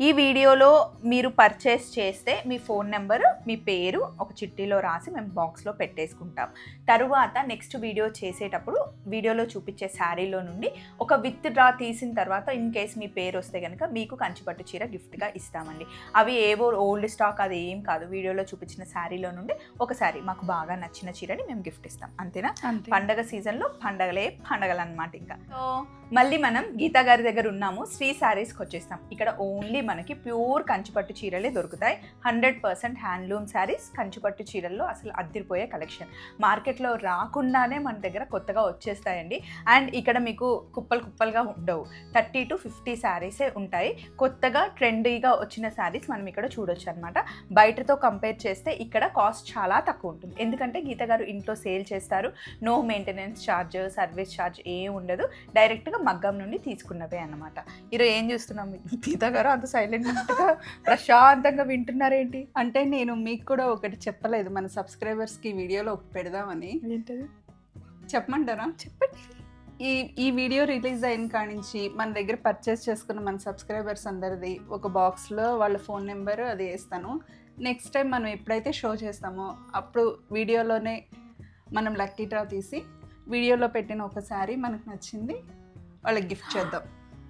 ఈ వీడియోలో మీరు పర్చేస్ చేస్తే మీ ఫోన్ నెంబర్ మీ పేరు ఒక చిట్టీలో రాసి మేము బాక్స్లో పెట్టేసుకుంటాం. తరువాత నెక్స్ట్ వీడియో చేసేటప్పుడు వీడియోలో చూపించే శారీలో నుండి ఒక విత్ డ్రా తీసిన తర్వాత ఇన్ కేస్ మీ పేరు వస్తే కనుక మీకు కంచిపట్టు చీర గిఫ్ట్గా ఇస్తామండి. అవి ఏవో ఓల్డ్ స్టాక్ అది ఏం కాదు. వీడియోలో చూపించిన శారీలో నుండి ఒక శారీ మాకు బాగా నచ్చిన చీరని మేము గిఫ్ట్ ఇస్తాం. అంతేనా? అంతే. పండగ సీజన్లో పండగలే పండగలు అనమాట ఇంకా. సో మళ్ళీ మనం గీతా గారి దగ్గర ఉన్నాము. శ్రీ శారీస్కి వచ్చేస్తాం. ఇక్కడ ఓన్లీ మనకి ప్యూర్ కంచిపట్టు చీరలే దొరుకుతాయి. హండ్రెడ్ పర్సెంట్ హ్యాండ్లూమ్ శారీస్ కంచిపట్టు చీరల్లో అసలు అద్దిరిపోయే కలెక్షన్. మార్కెట్లో రాకుండానే మన దగ్గర కొత్తగా వచ్చేస్తాయండి. అండ్ ఇక్కడ మీకు కుప్పలు కుప్పలుగా ఉండవు. థర్టీ టు ఫిఫ్టీ శారీసే ఉంటాయి. కొత్తగా ట్రెండీగా వచ్చిన శారీస్ మనం ఇక్కడ చూడొచ్చు అనమాట బయటతో కంపేర్ చేస్తే ఇక్కడ కాస్ట్ చాలా తక్కువ ఉంటుంది. ఎందుకంటే గీత గారు ఇంట్లో సేల్ చేస్తారు. No maintenance charge service charge ఏం ఉండదు. డైరెక్ట్గా మగ్గం నుండి తీసుకున్నవే అన్నమాట. ఈరోజు ఏం చూస్తున్నాం గీత గారు అంత సైలెంట్గా ప్రశాంతంగా వింటున్నారేంటి? అంటే నేను మీకు కూడా ఒకటి చెప్పలేదు మన సబ్స్క్రైబర్స్కి వీడియోలో ఒకటి పెడదామని. ఏంటది? చెప్పమంటారా? చెప్పండి. ఈ ఈ వీడియో రిలీజ్ అయిన కాడి నుంచి మన దగ్గర పర్చేస్ చేసుకున్న మన సబ్స్క్రైబర్స్ అందరిది ఒక బాక్స్లో వాళ్ళ ఫోన్ నెంబర్ అది వేస్తాను. నెక్స్ట్ టైం మనం ఎప్పుడైతే షో చేస్తామో అప్పుడు వీడియోలోనే మనం లక్కీ డ్రా తీసి వీడియోలో పెట్టిన ఒక శారీ మనకు నచ్చింది వాళ్ళకి గిఫ్ట్ చేద్దాం.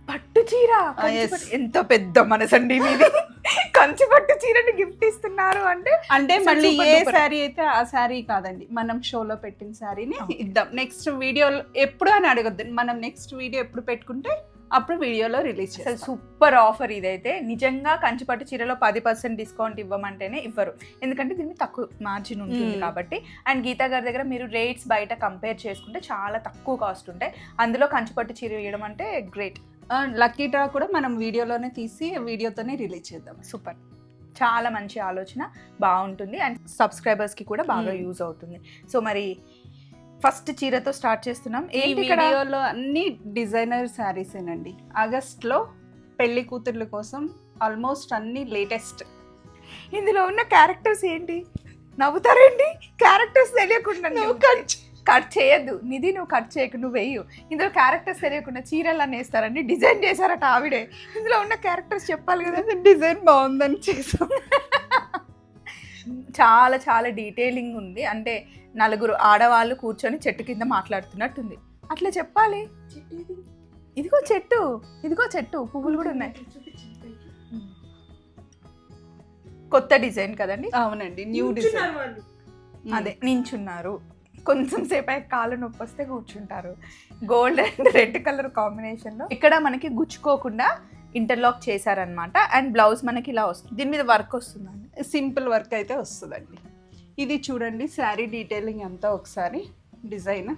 పట్టు చీర. కంచిపట్టు- ఎంత పెద్ద మనసండి మీది. కంచి పట్టు చీరని గిఫ్ట్ ఇస్తున్నారు అంటే అంటే మళ్ళీ ఏ. శారీ అయితే ఆ శారీ కాదండి. మనం షోలో పెట్టిన శారీని ఇద్దాం. నెక్స్ట్ వీడియోలో ఎప్పుడు అని అడగద్దు. మనం నెక్స్ట్ వీడియో ఎప్పుడు పెట్టుకుంటే అప్పుడు వీడియోలో రిలీజ్ అసలు చేస్తాం. సూపర్ ఆఫర్ ఇదైతే. నిజంగా కంచిపట్టు చీరలో పది పర్సెంట్ డిస్కౌంట్ ఇవ్వమంటేనే ఇవ్వరు. ఎందుకంటే దీన్ని తక్కువ మార్జిన్ ఉంటుంది మ్మ్. కాబట్టి. అండ్ గీతా గారి దగ్గర మీరు రేట్స్ బయట కంపేర్ చేసుకుంటే చాలా తక్కువ కాస్ట్ ఉంటాయి. అందులో కంచిపట్టు చీర ఇవ్వడం అంటే గ్రేట్ లక్కీ డ్రా కూడా మనం వీడియోలోనే తీసి వీడియోతోనే రిలీజ్ చేద్దాం. సూపర్. చాలా మంచి ఆలోచన బాగుంటుంది. అండ్ సబ్స్క్రైబర్స్కి కూడా బాగా. యూజ్ అవుతుంది. సో మరి ఫస్ట్ చీరతో స్టార్ట్ చేస్తున్నాం. ఈ ఇక్కడ? వీడియోలో అన్ని డిజైనర్ శారీసేనండి ఆగస్ట్లో పెళ్ళి కూతుర్ల కోసం ఆల్మోస్ట్ అన్ని లేటెస్ట్. ఇందులో ఉన్న క్యారెక్టర్స్ ఏంటి? నవ్వుతారేంటి? క్యారెక్టర్స్ తెలియకుండా కట్ చేయొద్దు. నిధి నువ్వు కట్ చేయకు నువ్వు వెయ్యు ఇందులో క్యారెక్టర్స్ తెలియకుండా చీరలు అని వేస్తారండి డిజైన్ చేశారట ఆవిడే. ఇందులో ఉన్న క్యారెక్టర్స్ చెప్పాలి కదా. డిజైన్ బాగుందని చేసాం చాలా చాలా డీటెయిలింగ్ ఉంది. అంటే నలుగురు ఆడవాళ్ళు కూర్చొని చెట్టు కింద మాట్లాడుతున్నట్టుంది. అట్లా చెప్పాలి. ఇదిగో చెట్టు. ఇదిగో చెట్టు. పువ్వులు కూడా ఉన్నాయి. కొత్త డిజైన్ కదండి? అవునండి. New design. అదే నించున్నారు. కొంచెం సేపు అయ్యాక కాళ్ళు నొప్పి వస్తే కూర్చుంటారు. గోల్డ్ అండ్ రెడ్ కలర్ కాంబినేషన్లో ఇక్కడ మనకి గుచ్చుకోకుండా ఇంటర్లాక్ చేశారనమాట అండ్ బ్లౌజ్ మనకి ఇలా వస్తుంది. దీని మీద వర్క్ వస్తుందండి? సింపుల్ వర్క్ అయితే వస్తుందండి. ఇది చూడండి శారీ డీటెయిలింగ్ అంతా ఒకసారి డిజైన్.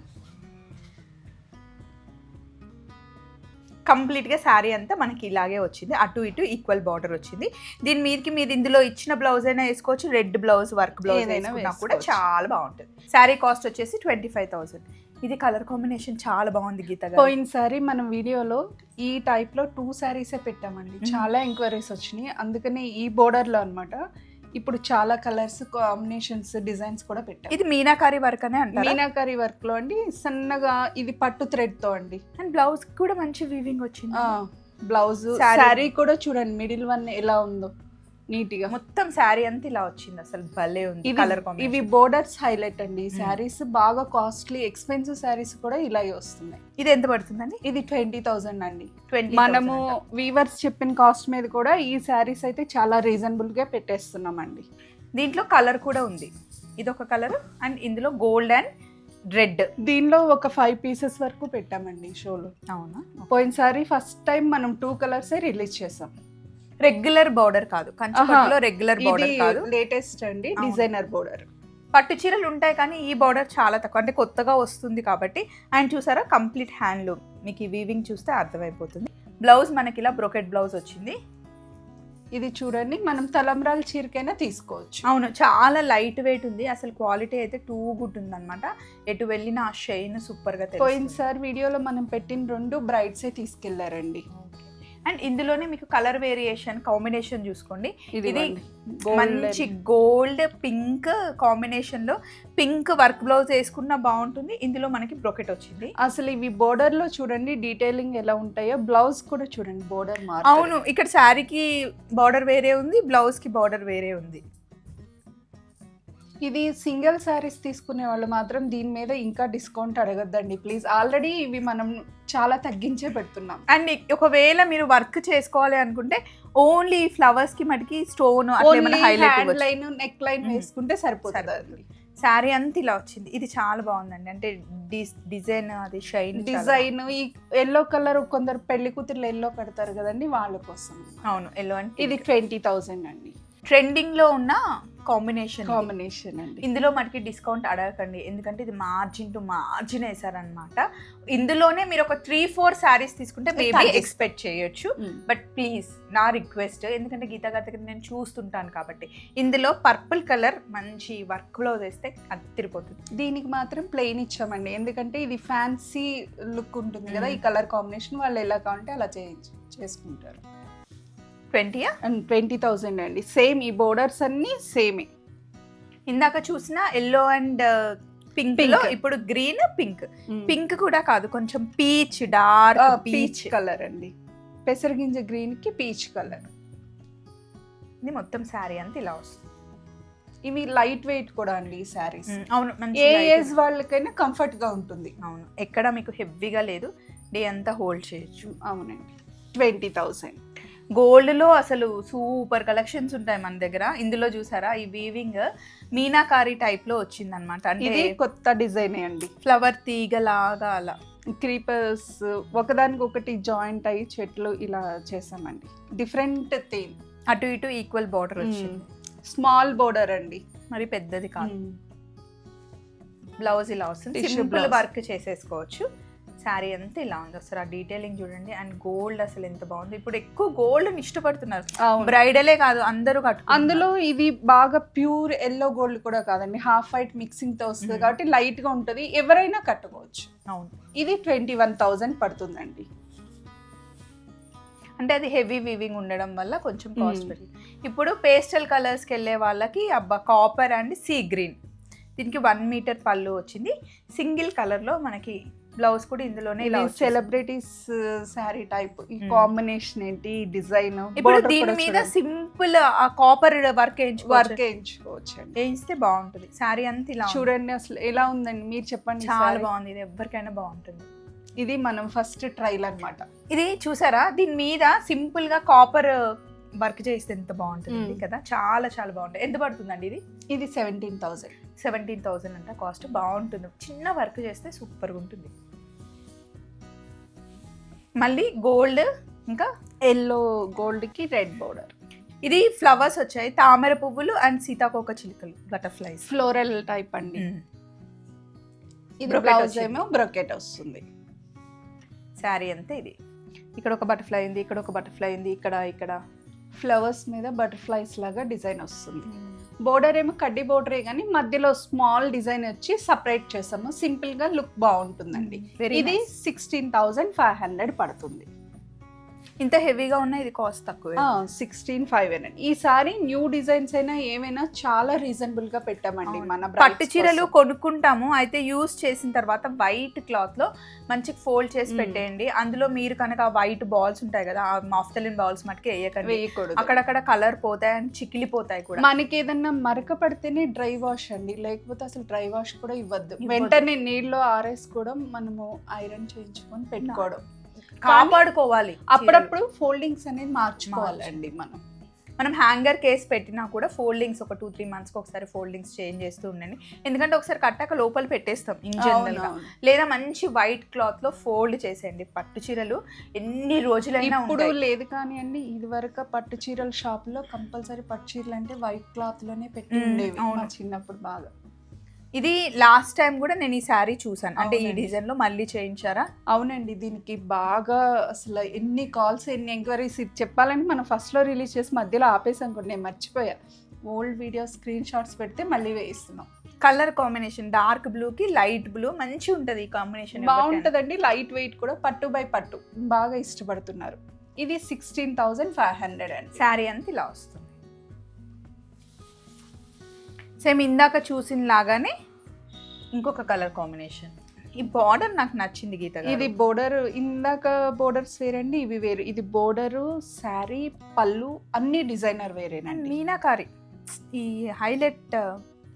కంప్లీట్గా శారీ అంతా మనకి ఇలాగే వచ్చింది. అటు ఇటు ఈక్వల్ బార్డర్ వచ్చింది. దీని మీదకి మీరు ఇందులో ఇచ్చిన బ్లౌజ్ అయినా వేసుకోవచ్చు. రెడ్ బ్లౌజ్ వర్క్ బ్లౌజ్ ఏదైనా వేసుకున్నా కూడా. చాలా బాగుంటుంది. శారీ కాస్ట్ వచ్చేసి ట్వంటీ ఫైవ్ థౌసండ్. ఇది కలర్ కాంబినేషన్ చాలా బాగుంది గీత పోయినసారి మనం వీడియోలో ఈ టైప్లో టూ శారీసే పెట్టామండి. చాలా ఎంక్వైరీస్ వచ్చినాయి. అందుకనే ఈ బోర్డర్లో అన్నమాట ఇప్పుడు చాలా కలర్స్ కాంబినేషన్స్ డిజైన్స్ కూడా పెట్టాం. ఇది మీనాకారి వర్క్ అనే అంటారు? మీనాకరి వర్క్లో అండి. సన్నగా ఇది పట్టు థ్రెడ్తో అండి. అండ్ బ్లౌజ్ కూడా మంచి వీవింగ్ వచ్చింది? బ్లౌజ్. శారీ కూడా చూడండి మిడిల్ వన్ ఎలా ఉందో. నీట్గా మొత్తం శారీ అంతా ఇలా వచ్చింది అసలు. భలే ఉంది కలర్ ఇవి బోర్డర్స్ హైలైట్ అండి. శారీస్ బాగా కాస్ట్లీ ఎక్స్పెన్సివ్ శారీస్ కూడా ఇలాగే వస్తున్నాయి. ఇది ఎంత పడుతుందండి? ఇది ట్వంటీ థౌజండ్ అండి. ట్వంటీ మనము వీవర్స్ చెప్పిన కాస్ట్ మీద కూడా ఈ శారీస్ అయితే చాలా రీజనబుల్గా పెట్టేస్తున్నామండి. దీంట్లో కలర్ కూడా ఉంది. ఇది ఒక కలర్ అండ్ ఇందులో గోల్డ్ అండ్ రెడ్. దీనిలో ఒక ఫైవ్ పీసెస్ వరకు పెట్టామండి షోలో. అవునా? పోయినసారి ఫస్ట్ టైం మనం టూ కలర్స్ రిలీజ్ చేసాం. రెగ్యులర్ బార్డర్ కాదు. కంచిపట్టులో రెగ్యులర్ బార్డర్ కాదు. లేటెస్ట్ అండి. Designer border. పట్టు చీరలు ఉంటాయి కానీ ఈ బార్డర్ చాలా తక్కువ అంటే కొత్తగా వస్తుంది కాబట్టి. అండ్ చూసారా కంప్లీట్ హ్యాండ్లూమ్. మీకు ఈ వీవింగ్ చూస్తే అర్థమైపోతుంది. బ్లౌజ్ మనకి ఇలా బ్రోకెట్ బ్లౌజ్ వచ్చింది. ఇది చూడండి మనం తలంబ్రాల చీరకైనా తీసుకోవచ్చు. అవును చాలా లైట్ వెయిట్ ఉంది. అసలు క్వాలిటీ అయితే టూ గుడ్ ఉంది అనమాట ఎటు వెళ్ళిన ఆ షైన్ సూపర్గా తెలుస్తుంది. పోయినసారి వీడియోలో మనం పెట్టిన రెండు బ్రైడ్సే తీసుకెళ్ళారండి. అండ్ ఇందులోనే మీకు కలర్ వేరియేషన్ కాంబినేషన్ చూసుకోండి. ఇది. మంచి గోల్డ్ పింక్ కాంబినేషన్లో పింక్ వర్క్ బ్లౌజ్ వేసుకున్న బాగుంటుంది. ఇందులో మనకి బ్రొకెట్ వచ్చింది. అసలు ఇవి బోర్డర్లో చూడండి డీటెయిలింగ్ ఎలా ఉంటాయో బ్లౌజ్ కూడా చూడండి బోర్డర్ అవును ఇక్కడ శారీకి బార్డర్ వేరే ఉంది బ్లౌజ్కి బార్డర్ వేరే ఉంది. ఇది సింగిల్ శారీస్ తీసుకునే వాళ్ళు మాత్రం దీని మీద ఇంకా డిస్కౌంట్ అడగద్దండి ప్లీజ్. ఆల్రెడీ ఇవి మనం చాలా తగ్గించే పెడుతున్నాం. అండ్ ఒకవేళ మీరు వర్క్ చేసుకోవాలి అనుకుంటే ఓన్లీ ఫ్లవర్స్కి మటుకి stone hand line neck line. వేసుకుంటే సరిపోతుంది. శారీ అంతా ఇలా వచ్చింది. ఇది చాలా బాగుందండి. అంటే డిజైన్ అది షైన్ డిజైన్ ఈ ఎల్లో కలర్ కొందరు పెళ్ళి కూతుర్లు ఎల్లో పెడతారు కదండి వాళ్ళ కోసం. అవును ఎల్లో అంటే ఇది ట్వంటీ థౌసండ్ అండి. ట్రెండింగ్లో ఉన్న కాంబినేషన్ కాంబినేషన్ అండి. ఇందులో మనకి డిస్కౌంట్ అడగకండి. ఎందుకంటే ఇది మార్జిన్ టు మార్జిన్ వేసారనమాట ఇందులోనే మీరు ఒక త్రీ ఫోర్ శారీస్ తీసుకుంటే మేబీ. ఎక్స్పెక్ట్ చేయొచ్చు. బట్ ప్లీజ్ నా రిక్వెస్ట్ ఎందుకంటే గీతా గారి దగ్గర నేను చూస్తుంటాను కాబట్టి ఇందులో పర్పుల్ కలర్ మంచి వర్క్లో వేస్తే అదిరిపోతుంది దీనికి మాత్రం ప్లెయిన్ ఇచ్చామండి. ఎందుకంటే ఇది ఫ్యాన్సీ లుక్ ఉంటుంది కదా. ఈ కలర్ కాంబినేషన్ వాళ్ళు ఎలా కావాలంటే అలా చేయించు చేసుకుంటారు. ట్వంటీయా? అండ్ ట్వంటీ థౌసండ్ అండి. సేమ్ ఈ బోర్డర్స్ అన్ని సేమే. ఇందాక చూసిన ఎల్లో అండ్ పింక్ Pink. లో ఇప్పుడు గ్రీన్ పింక్. పింక్ కూడా కాదు కొంచెం పీచ్ డార్క్ పీచ్. కలర్ అండి. పెసరగింజ గ్రీన్కి పీచ్ కలర్. ఇది మొత్తం శారీ అంతా ఇలా వస్తుంది. ఇవి లైట్ వెయిట్ కూడా అండి ఈ శారీస్. అవును ఏ ఏజ్ వాళ్ళకైనా కంఫర్ట్గా ఉంటుంది. అవును ఎక్కడ మీకు హెవీగా లేదు. డే అంతా హోల్డ్ చేయొచ్చు. అవునండి. ట్వంటీ థౌసండ్ గోల్డ్లో అసలు సూపర్ కలెక్షన్స్ ఉంటాయి మన దగ్గర. ఇందులో చూసారా? ఈ వీవింగ్ మీనాకారి టైప్లో వచ్చింది అనమాట అంటే కొత్త డిజైన్ అండి. ఫ్లవర్ తీగ లాగా అలా. క్రీపర్స్ ఒకదానికి ఒకటి జాయింట్ అయ్యి చెట్లు ఇలా చేసామండి డిఫరెంట్ థీమ్ అటు ఇటు ఈక్వల్ బార్డర్ వచ్చింది. స్మాల్ బోర్డర్ అండి. మరి పెద్దది కాదు. బ్లౌజ్ ఇలా వస్తుంది. సింపుల్. వర్క్ చేసేసుకోవచ్చు. శారీ అంతా ఇలా ఉంది. అసలు ఆ డీటెయిలింగ్ చూడండి. అండ్ గోల్డ్ అసలు ఎంత బాగుంది. ఇప్పుడు ఎక్కువ గోల్డ్ ఇష్టపడుతున్నారు. బ్రైడలే కాదు అందరూ కట్టు అందులో ఇది బాగా ప్యూర్ ఎల్లో గోల్డ్ కూడా కాదండి. హాఫ్ వైట్ మిక్సింగ్తో వస్తుంది. కాబట్టి లైట్గా ఉంటది. ఎవరైనా కట్టుకోవచ్చు. అవును. ఇది ట్వంటీ వన్ థౌజండ్ పడుతుందండి. అంటే అది హెవీ వీవింగ్ ఉండడం వల్ల కొంచెం కాస్ట్. పెరిగింది ఇప్పుడు పేస్టల్ కలర్స్కి వెళ్ళే వాళ్ళకి అబ్బా కాపర్ అండ్ సీ గ్రీన్ దీనికి వన్ మీటర్ పళ్ళు వచ్చింది. సింగిల్ కలర్లో మనకి బ్లౌజ్ కూడా ఇందులోనే ఇలా. సెలబ్రిటీస్ శారీ టైప్ ఈ Hmm. కాంబినేషన్ ఏంటి? డిజైన్ ఇప్పుడు దీని మీద సింపుల్ ఆ కాపర్ వర్క్ వర్క్ వేయించుకోవచ్చు వేయిస్తే బాగుంటుంది. శారీ అంతా ఇలా. చూడండి అసలు ఎలా ఉందండి. మీరు చెప్పండి చాలా. బాగుంది. ఇది ఎవరికైనా బాగుంటుంది. ఇది మనం ఫస్ట్ ట్రైల్ అన్నమాట. ఇది చూసారా? దీని మీద సింపుల్గా కాపర్ వర్క్ చేస్తే ఎంత బాగుంటుంది Hmm. కదా? చాలా చాలా బాగుంటుంది ఎంత పడుతుందండి ఇది? ఇది సెవెంటీన్ థౌసండ్ సెవెంటీన్ థౌసండ్ అంట. కాస్ట్ బాగుంటుంది. చిన్న వర్క్ చేస్తే సూపర్గా ఉంటుంది. మళ్ళీ గోల్డ్ ఇంకా ఎల్లో గోల్డ్కి రెడ్ బోర్డర్ ఇది ఫ్లవర్స్ వచ్చాయి. తామర పువ్వులు అండ్ సీతాకోక చిలుకలు బటర్ఫ్లైస్ ఫ్లోరల్ టైప్ అండి. ఇది Brocade బ్లౌజ్. ఏమో బ్రొకెట్ వస్తుంది. శారీ అంతే ఇది. ఇక్కడ ఒక బటర్ఫ్లై ఉంది ఇక్కడ ఒక బటర్ఫ్లై ఉంది ఇక్కడ ఇక్కడ. ఫ్లవర్స్ మీద బటర్ఫ్లైస్ లాగా డిజైన్ వస్తుంది. బోర్డర్ ఏమో కడ్డీ బోర్డరే కానీ మధ్యలో స్మాల్ డిజైన్ వచ్చి సపరేట్ చేసాము. సింపుల్గా లుక్ బాగుంటుందండి. ఇది. సిక్స్టీన్ థౌజండ్ ఫైవ్ హండ్రెడ్ పడుతుంది. ఇంత హెవీగా ఉన్న ఇది కాస్ట్ తక్కువ. సిక్స్టీన్ ఫైవ్ అండి ఈసారి న్యూ డిజైన్స్ అయినా ఏమైనా చాలా రీజనబుల్గా పెట్టామండి. మన పట్టు చీరలు. కొనుక్కుంటాము. అయితే యూస్ చేసిన తర్వాత వైట్ క్లాత్లో మంచి ఫోల్డ్ చేసి. పెట్టేయండి. అందులో మీరు కనుక వైట్ బాల్స్ ఉంటాయి కదా ఆ మాఫ్తలిన్ బాల్స్ మటుకు వేయకండి. వేయకూడదు. అక్కడక్కడ కలర్ పోతాయి అండ్ చికిలిపోతాయి కూడా. మనకి ఏదన్నా మరక పడితేనే డ్రై వాష్ అండి. లేకపోతే అసలు డ్రై వాష్ కూడా ఇవ్వద్దు. ఇవ్వద్దు. వెంటనే నీళ్ళు ఆరేసుకోవడం మనము ఐరన్ చేయించుకొని పెట్టుకోవడం. కాపాడుకోవాలి. అప్పుడప్పుడు ఫోల్డింగ్స్ అనేది మార్చుకోవాలండి మనం. మనం హ్యాంగర్ కేస్ పెట్టినా కూడా ఫోల్డింగ్స్ ఒక టూ త్రీ మంత్స్కి ఒకసారి ఫోల్డింగ్స్ చేంజ్ చేస్తూ ఉండండి. ఎందుకంటే ఒకసారి కట్టాక లోపల పెట్టేస్తాం ఇన్ జనరల్గా అవునవును. లేదా మంచి వైట్ క్లాత్లో ఫోల్డ్ చేసేయండి పట్టు చీరలు. ఎన్ని రోజులైనా ఇప్పుడు లేదు కానీ అండి ఇది వరకు పట్టు చీరల షాప్లో కంపల్సరీ పట్టు చీరలు అంటే వైట్ క్లాత్లోనే పెట్టి ఉండేవి చిన్నప్పుడు బాగా. ఇది లాస్ట్ టైం కూడా నేను ఈ శారీ చూసాను అంటే ఈ. డిజైన్లో మళ్ళీ చేయించారా? అవునండి దీనికి బాగా అసలు ఎన్ని కాల్స్ ఎన్ని ఎంక్వైరీస్ చెప్పాలని మనం ఫస్ట్లో రిలీజ్ చేసి మధ్యలో ఆపేసాం కూడా నేను మర్చిపోయా. ఓల్డ్ వీడియో స్క్రీన్ షాట్స్ పెడితే మళ్ళీ వేయిస్తున్నాం. కలర్ కాంబినేషన్ డార్క్ బ్లూ కి లైట్ బ్లూ మంచి ఉంటది ఈ కాంబినేషన్ బాగుంటదండి లైట్ వెయిట్ కూడా పట్టు బై పట్టు. బాగా ఇష్టపడుతున్నారు. ఇది సిక్స్టీన్ థౌజండ్ ఫైవ్ హండ్రెడ్ అండి. శారీ అంతా ఇలా వస్తుంది. సేమ్ ఇందాక చూసిన లాగానే ఇంకొక కలర్ కాంబినేషన్. ఈ బార్డర్ నాకు నచ్చింది గీత. ఇది బోర్డర్ ఇందాక బోర్డర్స్ వేరండి ఇవి వేరు. ఇది బోర్డరు శారీ పళ్ళు అన్ని డిజైనర్ వేరేనండి. మీనాకారి. ఈ హైలైట్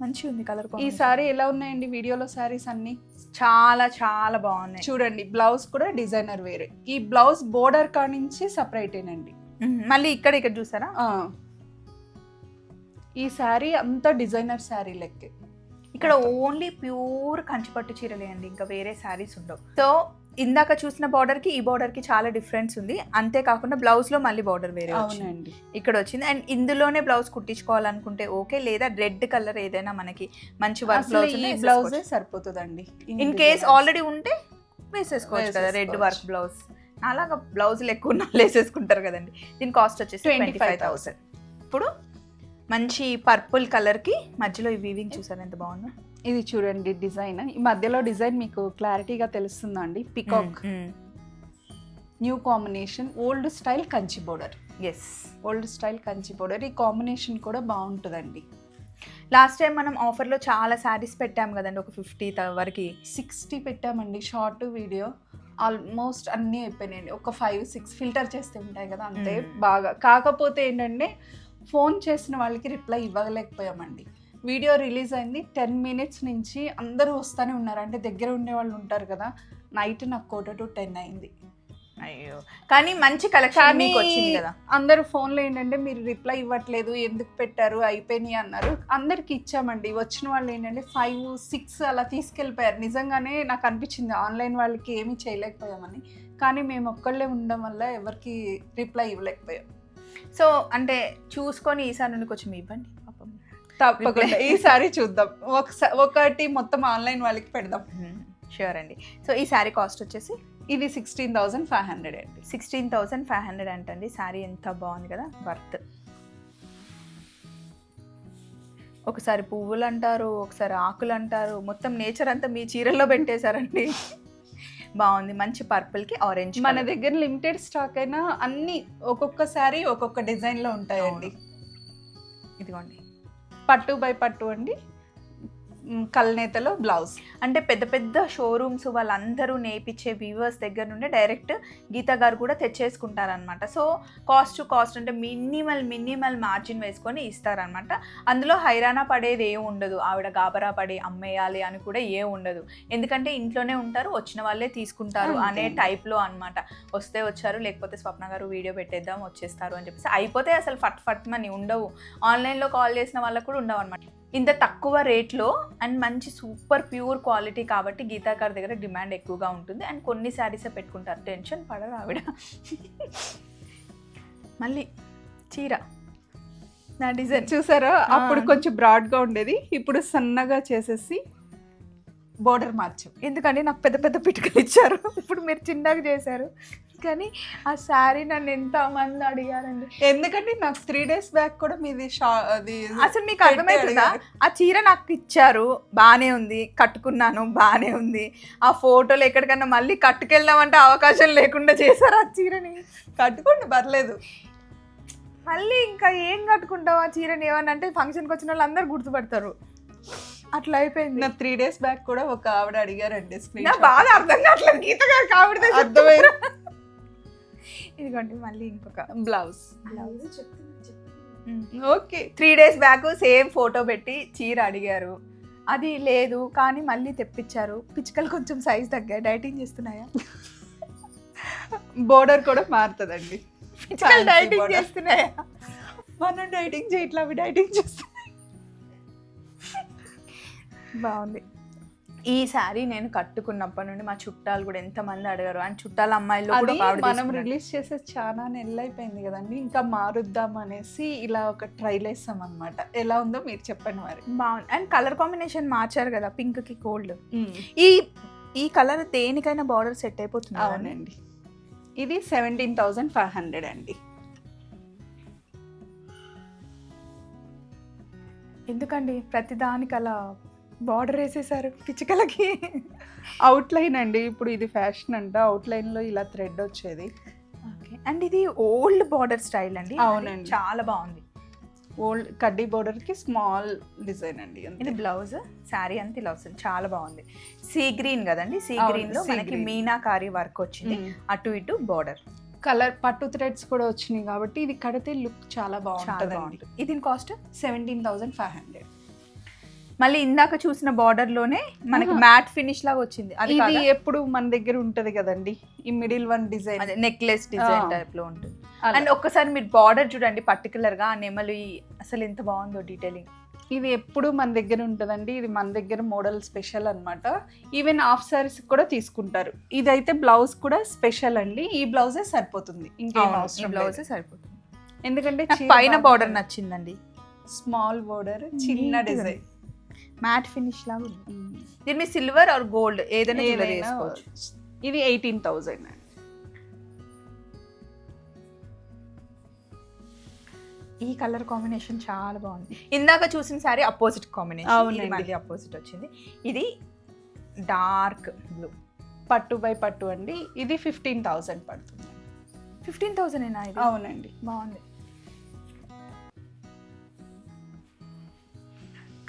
మంచిగా ఉంది కలర్ ఈ సారీ ఎలా ఉన్నాయండి వీడియోలో సారీస్ అన్ని? చాలా చాలా బాగున్నాయి. చూడండి బ్లౌజ్ కూడా డిజైనర్ వేరే. ఈ బ్లౌజ్ బోర్డర్ కానించి సపరేటేనండి. మళ్ళీ ఇక్కడ ఇక్కడ చూసారా. ఈ శారీ అంతా డిజైనర్ శారీ లెక్కే. ఇక్కడ ఓన్లీ ప్యూర్ కంచిపట్టు చీరలే అండి ఇంకా వేరే శారీస్ ఉండవు. సో ఇందాక చూసిన బార్డర్కి ఈ బార్డర్కి చాలా డిఫరెన్స్ ఉంది. అంతేకాకుండా బ్లౌజ్లో మళ్ళీ బార్డర్ వేరే వచ్చింది. అవునండి. ఇక్కడ వచ్చింది. అండ్ ఇందులోనే బ్లౌజ్ కుట్టించుకోవాలనుకుంటే ఓకే లేదా రెడ్ కలర్ ఏదైనా మనకి మంచి వర్క్ బ్లౌజ్ బ్లౌజే సరిపోతుందండి. ఇన్ కేస్ ఆల్రెడీ ఉంటే వేసేసుకోవచ్చు కదా రెడ్. వర్క్ బ్లౌజ్ అలాగా బ్లౌజులు ఎక్కువ వేసేసుకుంటారు కదండి. దీని కాస్ట్ వచ్చేసి ట్వంటీ ఫైవ్ థౌసండ్ ఇప్పుడు మంచి పర్పుల్ కలర్కి మధ్యలో ఈ వీవింగ్ చూసారు? ఎంత బాగుందో. ఇది చూడండి డిజైన్. ఈ మధ్యలో డిజైన్ మీకు క్లారిటీగా తెలుస్తుందండి. Peacock new combination old style Kanchi border yes old style Kanchi border ఈ కాంబినేషన్ కూడా బాగుంటుందండి. లాస్ట్ టైం మనం ఆఫర్లో చాలా శారీస్ పెట్టాం కదండి ఒక ఫిఫ్టీ వరకు. సిక్స్టీ పెట్టామండి షార్ట్ వీడియో ఆల్మోస్ట్ అన్నీ అయిపోయినాయండి. ఒక ఫైవ్ సిక్స్ ఫిల్టర్ చేస్తే ఉంటాయి కదా అంతే. బాగా. కాకపోతే ఏంటంటే ఫోన్ చేసిన వాళ్ళకి రిప్లై ఇవ్వలేకపోయామండి. వీడియో రిలీజ్ అయింది. టెన్ మినిట్స్ నుంచి అందరూ వస్తూనే ఉన్నారు. అంటే దగ్గర ఉండే వాళ్ళు ఉంటారు కదా నైట్ నాకు కోట టు టెన్ అయింది. అయ్యో. కానీ మంచి కలెక్షన్ మీకు వచ్చింది కదా. అందరూ ఫోన్లో ఏంటంటే మీరు రిప్లై ఇవ్వట్లేదు ఎందుకు పెట్టారు అయిపోయినాయి అన్నారు. అందరికి ఇచ్చామండి. వచ్చిన వాళ్ళు ఏంటంటే ఫైవ్ సిక్స్ అలా తీసుకెళ్ళిపోయారు. నిజంగానే నాకు అనిపించింది ఆన్లైన్ వాళ్ళకి ఏమీ చేయలేకపోయామని. కానీ మేము ఒక్కళ్ళే ఉండడం వల్ల ఎవరికి రిప్లై ఇవ్వలేకపోయాం. సో అంటే చూసుకొని ఈసారి నుండి కొంచెం ఇవ్వండి పాపం. తప్పకుండా. ఈసారి చూద్దాం. ఒకసారి ఒకటి మొత్తం ఆన్లైన్ వాళ్ళకి పెడదాం. షూర్ అండి. సో ఈ శారీ కాస్ట్ వచ్చేసి? ఇది సిక్స్టీన్ థౌజండ్ ఫైవ్ హండ్రెడ్ అండి. సిక్స్టీన్ థౌసండ్ ఫైవ్ హండ్రెడ్ అంటండి. శారీ ఎంత బాగుంది కదా వర్త్. ఒకసారి పువ్వులు అంటారు ఒకసారి ఆకులు అంటారు మొత్తం నేచర్ అంతా మీ చీరల్లో పెట్టేశారండి. బాగుంది. మంచి పర్పుల్కి ఆరెంజ్ మన దగ్గర లిమిటెడ్ స్టాక్ అయినా అన్ని ఒక్కొక్క శారీ ఒక్కొక్క డిజైన్లో ఉంటాయండి ఇదిగోండి. పట్టు బై పట్టు అండి. కల్నేతలో బ్లౌజ్. అంటే పెద్ద పెద్ద షోరూమ్స్ వాళ్ళందరూ నేర్పించే వ్యూవర్స్ దగ్గర నుండి డైరెక్ట్ గీత గారు కూడా తెచ్చేసుకుంటారనమాట సో కాస్ట్ టు కాస్ట్ అంటే మినిమల్ మినిమల్ మార్జిన్ వేసుకొని ఇస్తారనమాట అందులో హైరానా పడేది ఏం ఉండదు. ఆవిడ గాబరా పడి అమ్మేయాలి అని కూడా ఏ ఉండదు. ఎందుకంటే ఇంట్లోనే ఉంటారు వచ్చిన వాళ్ళే తీసుకుంటారు. అనే టైప్లో అనమాట వస్తే వచ్చారు లేకపోతే స్వప్న గారు వీడియో పెట్టేద్దాం వచ్చేస్తారు అని చెప్పేసి. అయిపోతే అసలు ఫట్ ఫట్ మని ఉండవు. ఆన్లైన్లో కాల్ చేసిన వాళ్ళకు కూడా ఉండవు అనమాట ఇంత తక్కువ రేట్లో అండ్ మంచి సూపర్ ప్యూర్ క్వాలిటీ కాబట్టి గీతా గారి దగ్గర డిమాండ్ ఎక్కువగా ఉంటుంది. అండ్ కొన్ని శారీసే పెట్టుకుంటారు. టెన్షన్ పడరు ఆవిడ. మళ్ళీ చీర. నా డిజైన్ చూసారా. అప్పుడు కొంచెం బ్రాడ్గా ఉండేది. ఇప్పుడు సన్నగా చేసేసి బోర్డర్ మార్చాం. ఎందుకంటే నాకు పెద్ద పెద్ద పిటుకలు ఇచ్చారు. ఇప్పుడు మీరు చిన్నగా చేశారు. కానీ ఆ శారీ నన్ను ఎంత మంది అడిగారండి. ఎందుకంటే నాకు త్రీ డేస్ బ్యాక్ కూడా మీది షా అది అసలు మీకు అర్థమవుతుందా ఆ చీర నాకు ఇచ్చారు బాగానే ఉంది కట్టుకున్నాను బాగానే ఉంది. ఆ ఫోటోలు ఎక్కడికన్నా మళ్ళీ కట్టుకెళ్దామంటే అవకాశం లేకుండా చేశారు ఆ చీరని. కట్టుకోండి పర్లేదు. మళ్ళీ ఇంకా ఏం కట్టుకుంటావు ఆ చీరని? ఏమన్నా అంటే ఫంక్షన్కి వచ్చిన వాళ్ళు అందరు గుర్తుపడతారు. అట్లా అయిపోయింది. నా త్రీ డేస్ బ్యాక్ కూడా ఒక ఆవిడ అడిగారండి screen నా shot. బాధ అర్థం కావట్లేదు గీత గారు కావిడితే అర్థమైంది. ఇదిగోండి మళ్ళీ ఇంకొక blouse. Blouse. Okay three days back same photo పెట్టి చీర అడిగారు. అది లేదు కానీ మళ్ళీ తెప్పించారు. పిచ్చుకలు కొంచెం సైజ్ తగ్గాయి. డైటింగ్ చేస్తున్నాయా? బోర్డర్ కూడా మారుతుందండి. పిచ్చుకలు డైటింగ్. చేస్తున్నాయా? మనం డైటింగ్ చేయట్లా అవి డైటింగ్ చేస్తాం బాగుంది. ఈ శారీ నేను కట్టుకున్నప్పటి నుండి మా చుట్టాలు కూడా ఎంతమంది అడిగారు? అండ్ చుట్టాల అమ్మాయిలు కూడా మనం. రిలీజ్ చేసే చాలా నెలలు అయిపోయింది కదండి. ఇంకా మారుద్దాం అనేసి ఇలా ఒక ట్రైల్ వేస్తాం అనమాట ఎలా ఉందో మీరు చెప్పండి మరి. బాగుంది. అండ్ కలర్ కాంబినేషన్ మార్చారు కదా పింక్కి గోల్డ్ ఈ ఈ కలర్ దేనికైనా బార్డర్ సెట్ అయిపోతుంది. అవునండి. ఇది సెవెంటీన్ థౌజండ్ ఫైవ్ హండ్రెడ్ అండి. ఎందుకండి? ప్రతిదానికి అలా బార్డర్ వేసేసారు పిచ్చుకలకి. అవుట్ లైన్ అండి. ఇప్పుడు ఇది ఫ్యాషన్ అంట. అవుట్ లైన్లో ఇలా థ్రెడ్ వచ్చేది. ఓకే. అండ్ ఇది ఓల్డ్ బార్డర్ స్టైల్ అండి. అవునండి. చాలా బాగుంది. ఓల్డ్ కడ్డీ బోర్డర్కి స్మాల్ డిజైన్ అండి. ఇది. బ్లౌజ్ శారీ అంతా ఇలా వస్తుంది చాలా బాగుంది. సీ గ్రీన్ కదండి. సీ అవును, గ్రీన్లో sea మనకి. మీనాకారి వర్క్ వచ్చింది. అటు ఇటు బార్డర్ కలర్ పట్టు థ్రెడ్స్ కూడా వచ్చినాయి కాబట్టి ఇది కడితే లుక్ చాలా బాగుంటుంది. ఇది cost seventeen thousand five hundred మళ్ళీ ఇందాక చూసిన బార్డర్లోనే మనకి. మ్యాట్ ఫినిష్ లాగా వచ్చింది. అది ఇది? ఎప్పుడు మన దగ్గర ఉంటది కదండి. ఈ middle one design necklace design. టైప్లో ఉంటుంది. అండ్ ఒక్కసారి మీరు బార్డర్ చూడండి పర్టికులర్గా ఆ నెమలు అసలు ఎంత బాగుందో డీటెయిలింగ్ ఇది ఎప్పుడు మన దగ్గర ఉంటదండి. ఇది మన దగ్గర మోడల్ స్పెషల్ అన్నమాట. ఈవెన్ హాఫ్ సారీస్ కూడా తీసుకుంటారు. ఇదైతే బ్లౌజ్ కూడా స్పెషల్ అండి. ఈ బ్లౌజే సరిపోతుంది. ఇంకేం అవసరం బ్లౌజ్ సరిపోతుంది. ఎందుకంటే పైన బార్డర్ నచ్చిందండి. స్మాల్ బార్డర్ చిన్న డిజైన్ మ్యాట్ ఫినిష్ లాగా దీని మీద సిల్వర్ ఆర్ గోల్డ్ ఏదైనా జ్యువెలరీ వేసుకోవచ్చు. ఇది ఎయిటీన్ థౌజండ్ అండి ఈ కలర్ కాంబినేషన్ చాలా బాగుంది. ఇందాక చూసిన సారీ అపోజిట్ కాంబినేషన్. మళ్ళీ అపోజిట్ వచ్చింది. ఇది డార్క్ బ్లూ పట్టు బై పట్టు అండి. ఇది ఫిఫ్టీన్ థౌజండ్ పడుతుంది. ఫిఫ్టీన్ ఇది? అవునండి. బాగుంది.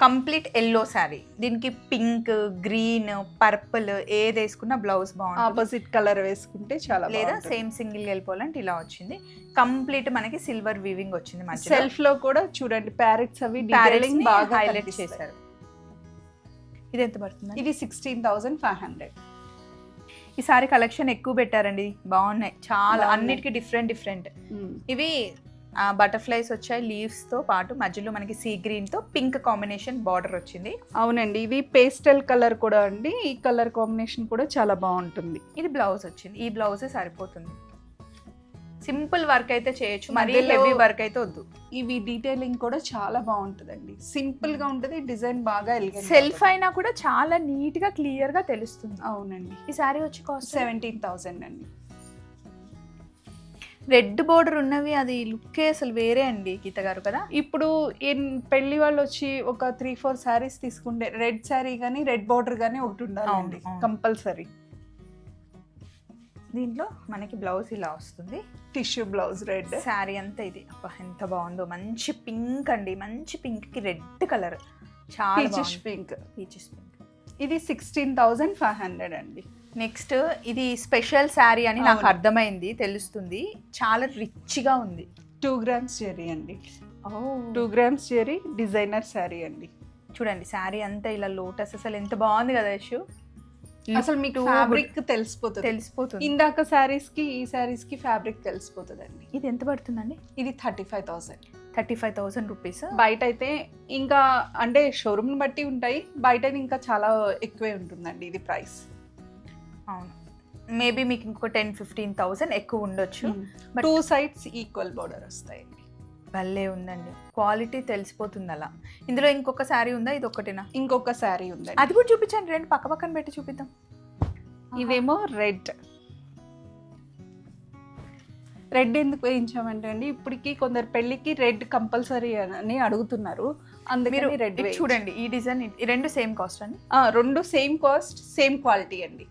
Complete yellow sari. దీనికి పింక్ గ్రీన్ పర్పుల్ ఏది వేసుకున్నా బ్లౌజ్ బాగుంటుంది. ఆపోజిట్ కలర్ వేసుకుంటే చాలా లేదా. సేమ్ సింగిల్ వెళ్ళిపోవాలంటే ఇలా వచ్చింది. కంప్లీట్ మనకి సిల్వర్ వీవింగ్ వచ్చింది సెల్ఫ్లో కూడా చూడండి ప్యారెట్స్ అవి డీటెయిలింగ్ బాగా హైలైట్. చేశారు. ఇది ఎంత పడుతుంది? ఇది సిక్స్టీన్ థౌసండ్ ఫైవ్ హండ్రెడ్ ఈ సారీ కలెక్షన్ ఎక్కువ పెట్టారండి. బాగున్నాయి. చాలా. అన్నిటికీ డిఫరెంట్ డిఫరెంట్ ఇవి బటర్ఫ్లైస్ వచ్చాయి లీవ్స్తో పాటు మధ్యలో మనకి సీ గ్రీన్తో పింక్ కాంబినేషన్ బార్డర్ వచ్చింది. అవునండి ఇది పేస్టల్ కలర్ కూడా అండి. ఈ కలర్ కాంబినేషన్ కూడా చాలా బాగుంటుంది. ఇది బ్లౌజ్ వచ్చింది. ఈ బ్లౌజే సరిపోతుంది. సింపుల్ వర్క్ అయితే చేయొచ్చు మరీ హెవీ వర్క్ అయితే వద్దు. ఇవి డీటెయిలింగ్ కూడా చాలా బాగుంటుందండి. సింపుల్గా ఉంటుంది డిజైన్ బాగా సెల్ఫ్ అయినా కూడా చాలా నీట్గా క్లియర్గా తెలుస్తుంది. అవునండి. ఈ సారీ వచ్చి కాస్ట్ సెవెంటీన్ థౌసండ్ అండి. రెడ్ బోర్డర్ ఉన్నవి అది లుక్కే అసలు వేరే అండి గీత గారు కదా. ఇప్పుడు పెళ్ళి వాళ్ళు వచ్చి ఒక త్రీ ఫోర్ శారీస్ తీసుకుంటే రెడ్ శారీ కానీ రెడ్ బార్డర్ కానీ ఒకటి ఉండాలండి. కంపల్సరీ. దీంట్లో మనకి బ్లౌజ్ ఇలా వస్తుంది. Tissue blouse red. శారీ అంతా ఇది. అబ్బా ఎంత బాగుందో. మంచి పింక్ అండి. మంచి పింక్కి రెడ్ కలర్. చాలా పింక్. Peaches pink. ఇది సిక్స్టీన్ థౌసండ్ ఫైవ్ హండ్రెడ్ అండి. నెక్స్ట్ ఇది స్పెషల్ శారీ అని నాకు. అర్థమైంది తెలుస్తుంది. చాలా రిచ్గా ఉంది. టూ గ్రామ్స్ జెరీ అండి. Two grams zari designer sari అండి. చూడండి శారీ అంతా ఇలా లోటస్ అసలు ఎంత బాగుంది కదా యశు. అసలు మీకు ఫ్యాబ్రిక్ తెలిసిపోతుంది. తెలిసిపోతుంది. ఇందాక శారీస్కి ఈ శారీస్కి ఫ్యాబ్రిక్ తెలిసిపోతుంది అండి ఇది ఎంత పడుతుందండి? ఇది thirty five thousand. Thirty five thousand rupees. బయట అయితే ఇంకా అంటే షోరూమ్ బట్టి ఉంటాయి బయట ఇంకా చాలా ఎక్కువే ఉంటుందండి ఇది ప్రైస్. అవును. మేబీ మీకు ఇంకో టెన్ ఫిఫ్టీన్ థౌసండ్ ఎక్కువ ఉండొచ్చు. టూ సైడ్స్ ఈక్వల్ బోర్డర్ వస్తాయండి. భలే ఉందండి. క్వాలిటీ తెలిసిపోతుంది అలా. ఇందులో ఇంకొక శారీ ఉందా? ఇది ఒకటేనా ఇంకొక శారీ ఉందండి. అది కూడా చూపించండి. రెండు పక్క పక్కన పెట్టి చూపిద్దాం. ఇదేమో రెడ్ రెడ్ ఎందుకు వేయించామంటే అండి ఇప్పటికి కొందరు పెళ్ళికి రెడ్ కంపల్సరీ అని అడుగుతున్నారు. అందుకని రెడ్ చూడండి ఈ డిజైన్ ఈ రెండు సేమ్ కాస్ట్ అండి? రెండు సేమ్ కాస్ట్ సేమ్ క్వాలిటీ అండి.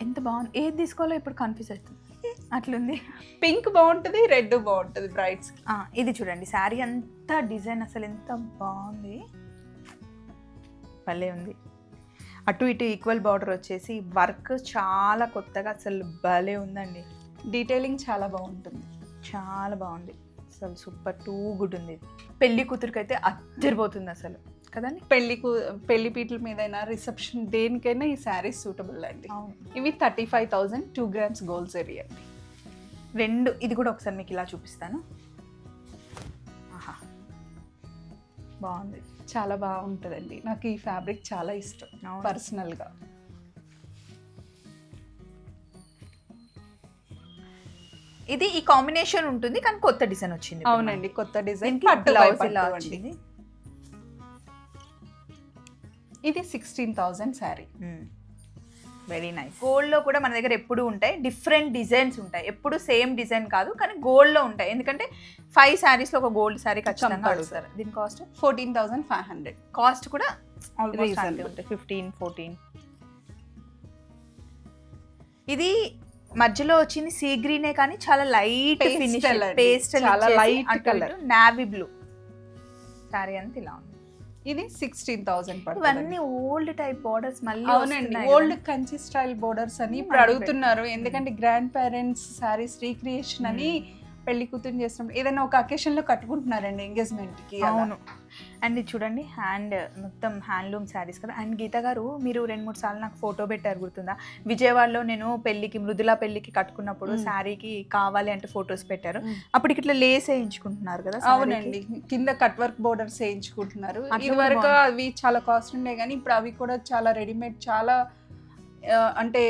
ఎంత బాగుంది? ఏది తీసుకోవాలో ఇప్పుడు కన్ఫ్యూజ్ అవుతుంది. అట్లుంది. పింక్ బాగుంటుంది రెడ్ బాగుంటుంది బ్రైట్స్ ఇది చూడండి. శారీ అంతా డిజైన్ అసలు ఎంత బాగుంది. భలే ఉంది. అటు ఇటు ఈక్వల్ బార్డర్ వచ్చేసి వర్క్ చాలా కొత్తగా అసలు భలే ఉందండి. డీటెయిలింగ్ చాలా బాగుంటుంది. చాలా బాగుంది. అసలు సూపర్ టూ గుడ్ ఉంది. పెళ్ళి కూతురికి అయితే అద్దరిపోతుంది అసలు. కదండి? పెళ్ళి పెళ్ళి పీటల మీదైనా రిసెప్షన్ దేనికైనా ఈ శారీస్ సూటబుల్ అండి. ఇవి thirty five thousand two grams gold zari అండి. రెండు ఇది కూడా ఒకసారి మీకు ఇలా చూపిస్తాను. ఆహా. బాగుంది. చాలా బాగుంటుందండి. నాకు ఈ ఫ్యాబ్రిక్ చాలా ఇష్టం. పర్సనల్గా. ఇది ఈ కాంబినేషన్ ఉంటుంది కానీ కొత్త డిజైన్ వచ్చింది అవునండి కొత్త డిజైన్ బ్లౌజ్ ఇలా వచ్చింది. ఇది sixteen thousand sari very nice గోల్డ్లో కూడా మన దగ్గర ఎప్పుడు ఉంటాయి. డిఫరెంట్ డిజైన్స్ ఉంటాయి. ఎప్పుడు సేమ్ డిజైన్ కాదు కానీ గోల్డ్లో ఉంటాయి. ఎందుకంటే ఫైవ్ శారీస్లో ఒక గోల్డ్ శారీ ఖచ్చితంగా. అడుగుతారు దీని cost fourteen thousand five hundred cost కూడా ఫిఫ్టీన్ ఫోర్టీన్ ఇది మధ్యలో వచ్చింది సీ గ్రీనే కానీ చాలా లైట్ ఫినిష్. పేస్ట్ చాలా light colour. Navy blue sari అంతా ఇలా ఉంది. ఇది సిక్స్టీన్ థౌసండ్ ఇవన్నీ ఓల్డ్ టైప్ బోర్డర్స్ మళ్ళీ అవునండి ఓల్డ్. కంచి స్టైల్ బోర్డర్స్ అని Hmm, ఇప్పుడు అడుగుతున్నారు. ఎందుకంటే గ్రాండ్ పేరెంట్స్ సారీస్ రీక్రియేషన్ అని పెళ్ళి కూతురు చేస్తున్నాం ఏదైనా ఒక అకేషన్లో కట్టుకుంటున్నారండి ఎంగేజ్మెంట్కి. అవును. అండ్ ఇది చూడండి హ్యాండ్ మొత్తం హ్యాండ్లూమ్ శారీస్ కదా అండ్ గీత గారు మీరు రెండు మూడు సార్లు నాకు ఫోటో పెట్టారు గుర్తుందా విజయవాడలో నేను పెళ్ళికి మృదుల పెళ్ళికి కట్టుకున్నప్పుడు. శారీకి కావాలి అంటే ఫొటోస్ పెట్టారు. అప్పటికి ఇట్లా లేస్ వేయించుకుంటున్నారు కదా. అవునండి కింద కట్ వర్క్ బోర్డర్స్ వేయించుకుంటున్నారు ఇది వరకు. అవి చాలా కాస్ట్ ఉండే కానీ ఇప్పుడు అవి కూడా చాలా రెడీమేడ్ చాలా అంటే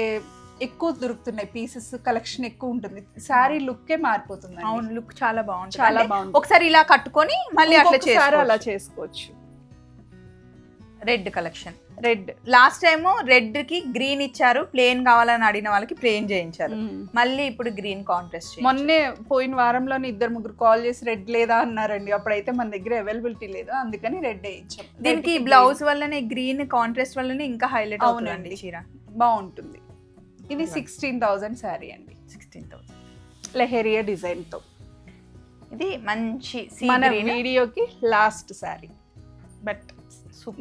ఎక్కువ దొరుకుతున్నాయి పీసెస్ కలెక్షన్ ఎక్కువ ఉంటుంది. శారీ లుక్కే మారిపోతుంది అవును లుక్ చాలా బాగుంటుంది. చాలా బాగుంది ఒకసారి ఇలా కట్టుకొని మళ్ళీ అట్లా ఇంకొకసారి అలా చేసుకోవచ్చు. Red collection red last time రెడ్కి green ఇచ్చారు ప్లేన్ కావాలని అడిగిన వాళ్ళకి ప్లేన్ చేయించారు. మళ్ళీ ఇప్పుడు గ్రీన్ కాంట్రాస్ట్ మొన్నే పోయిన వారంలోనే ఇద్దరు ముగ్గురు కాల్ చేసి రెడ్ లేదా అన్నారండి. అప్పుడైతే మన దగ్గర అవైలబిలిటీ లేదు అందుకని రెడ్ వేయించాం దీనికి బ్లౌజ్ వల్లనే గ్రీన్ కాంట్రాస్ట్ వల్లనే ఇంకా హైలైట్ అవుతుందండి అవునండి. చీర. బాగుంటుంది. ఇది. సిక్స్టీన్ థౌజండ్ శారీ అండి. సిక్స్టీన్ థౌసండ్ లెహెరియా డిజైన్తో ఇది మంచి మన వీడియోకి last sari but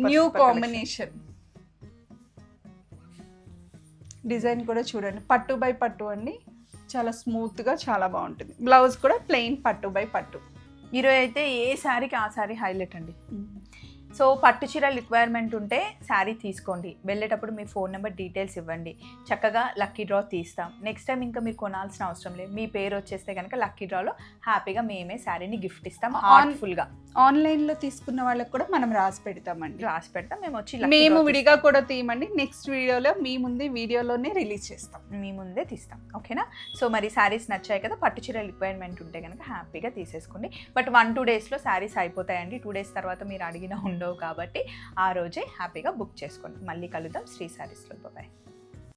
new combination design కూడా చూడండి. పట్టు బై పట్టు అండి. చాలా స్మూత్గా చాలా బాగుంటుంది. బ్లౌజ్ కూడా ప్లెయిన్ పట్టు బై పట్టు. ఈరోజు అయితే ఏ శారీకి ఆ శారీ హైలైట్ అండి? సో పట్టు చీర రిక్వైర్మెంట్ ఉంటే శారీ తీసుకోండి. వెళ్ళేటప్పుడు మీ ఫోన్ నెంబర్ డీటెయిల్స్ ఇవ్వండి. చక్కగా లక్కీ డ్రా తీస్తాం. నెక్స్ట్ టైం ఇంకా మీరు కొనాల్సిన అవసరం లేదు. మీ పేరు వచ్చేస్తే కనుక లక్కీ డ్రాలో హ్యాపీగా మేమే శారీని గిఫ్ట్ ఇస్తాం On- ఆర్ట్ఫుల్గా ఆన్లైన్లో తీసుకున్న వాళ్ళకి కూడా మనం రాసి పెడతామండి. రాసి పెడతాం. మేము వచ్చి మేము విడిగా కూడా తీయమండి. నెక్స్ట్ వీడియోలో మీ ముందే వీడియోలోనే రిలీజ్ చేస్తాం. మీ ముందే తీస్తాం. ఓకేనా సో మరి శారీస్ నచ్చాయి కదా పట్టు చీర రిక్వైర్మెంట్ ఉంటే కనుక హ్యాపీగా తీసేసుకోండి. బట్ వన్ టూ డేస్లో శారీస్ అయిపోతాయండి. టూ డేస్ తర్వాత మీరు అడిగిన ఉండవు కాబట్టి ఆ రోజే హ్యాపీగా బుక్ చేసుకోండి మళ్ళీ కలుద్దాం శ్రీ సారీస్లో బాయ్